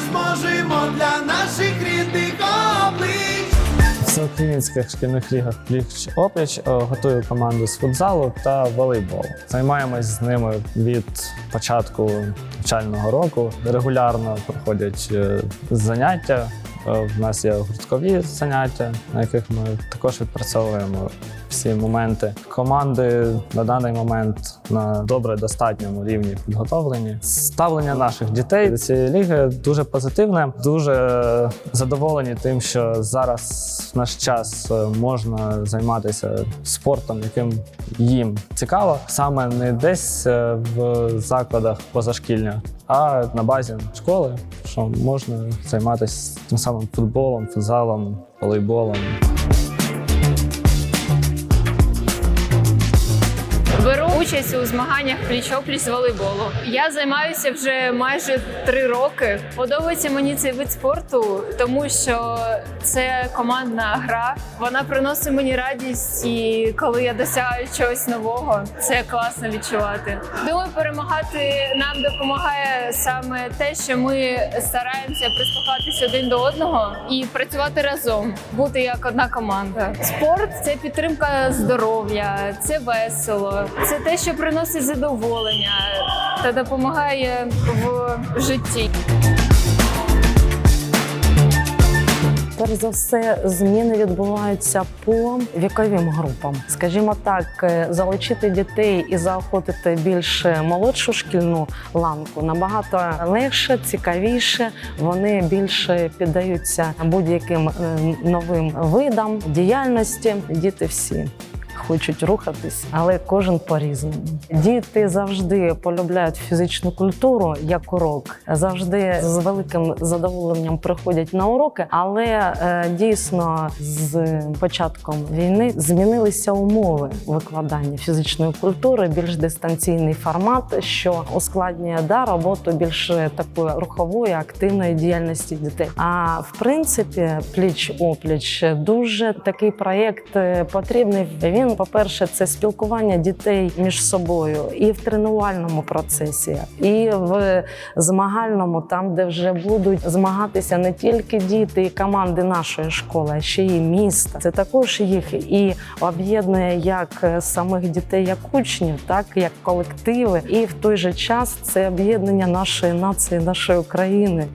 зможемо для наших рідних облич. Всеукраїнських шкільних лігах пліч опліч е, готую команду з футзалу та волейболу. Займаємось з ними від початку навчального року. Регулярно проходять е, заняття. Е, в нас є гурткові заняття, на яких ми також відпрацьовуємо всі моменти. Команди на даний момент на добре достатньому рівні підготовлені. Ставлення наших дітей до цієї ліги дуже позитивне. Дуже задоволені тим, що зараз в наш час е, можна займатися спортом, яким їм цікаво, саме не десь е, в закладах позашкільня, а на базі школи, що можна займатися тим самим футболом, футзалом, волейболом. Беру участь у змаганнях пліч-опліч з волейболу. Я займаюся вже майже три роки. Подобається мені цей вид спорту, тому що це командна гра. Вона приносить мені радість, і коли я досягаю чогось нового, це класно відчувати. Думаю, перемагати нам допомагає саме те, що ми стараємося прислухатися один до одного і працювати разом, бути як одна команда. Спорт це підтримка здоров'я, це весело, це те, що приносить задоволення та допомагає в житті. Перш за все, зміни відбуваються по віковим групам. Скажімо так, е, залучити дітей і заохотити більш молодшу шкільну ланку набагато легше, цікавіше. Вони більше піддаються будь-яким е, новим видам діяльності. Діти всі. Хочуть рухатись, але кожен по-різному. Діти завжди полюбляють фізичну культуру як урок, завжди з великим задоволенням приходять на уроки. Але е, дійсно з початком війни змінилися умови викладання фізичної культури, більш дистанційний формат, що ускладнює да, роботу більш такої рухової, активної діяльності дітей. А в принципі, пліч опліч дуже такий проєкт е, потрібний. Він, по-перше, це спілкування дітей між собою і в тренувальному процесі, і в змагальному, там, де вже будуть змагатися не тільки діти і команди нашої школи, а ще й міста. Це також їх і об'єднує як самих дітей, як учнів, так як колективи, і в той же час це об'єднання нашої нації, нашої України.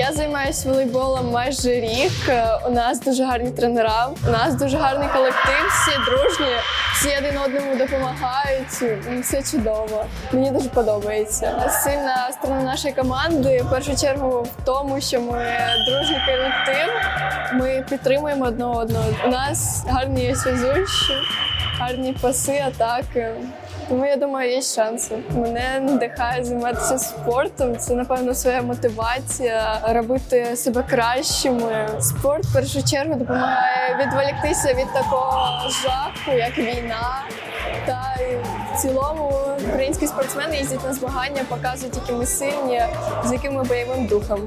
Я займаюся волейболом майже рік. Е, У нас дуже гарні тренера, у нас дуже гарний колектив, всі дружні, всі один одному допомагають. Все чудово. Мені дуже подобається. Сильна сторона нашої команди в першу чергу в тому, що ми дружний колектив. Ми підтримуємо одне одного. У нас гарні зв'язучі, гарні паси, атаки. Тому я думаю, є шанси. Мене надихає займатися спортом. Це напевно своя мотивація робити себе кращими. Спорт в першу чергу допомагає відволіктися від такого жаху, як війна. Та в цілому українські спортсмени їздять на змагання, показують, які ми сильні, з якими бойовим духом.